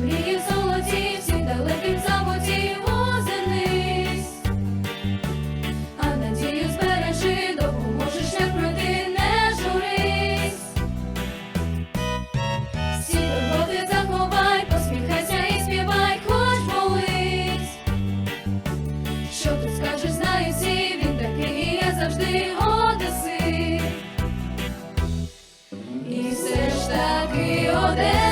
мрії в золоті, всіх далеких заботів озирнись, а надію збережи, допоможеш шлях пройти, не журись. Всі турботи заховай, посміхайся і співай, хоч молись. Що тут скажеш, знаю всі, він такий я завжди одеси. І все ж таки одеси.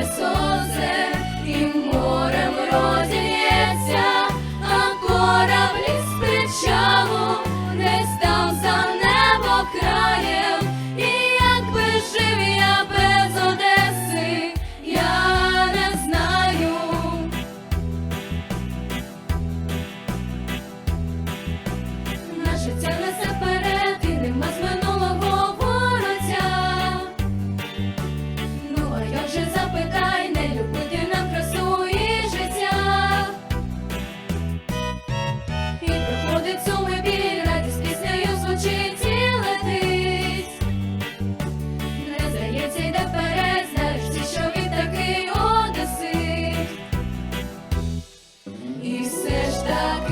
pessoas. É.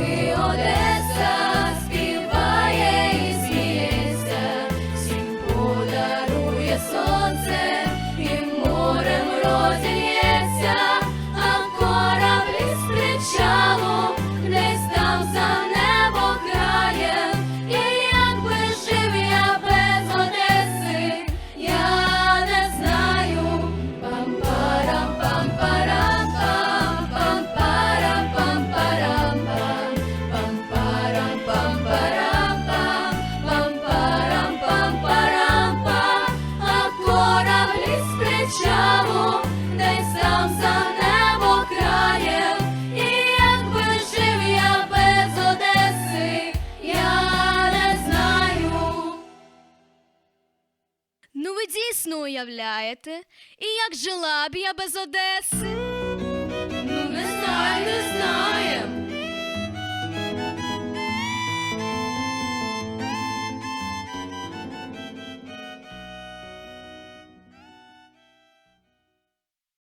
І Одеса величаво, десь сам за небо краєм, і якби жив я без Одеси, я не знаю. Ну, ви дійсно уявляєте, і як жила б я без Одеси? Ну, не знаю, не знаю.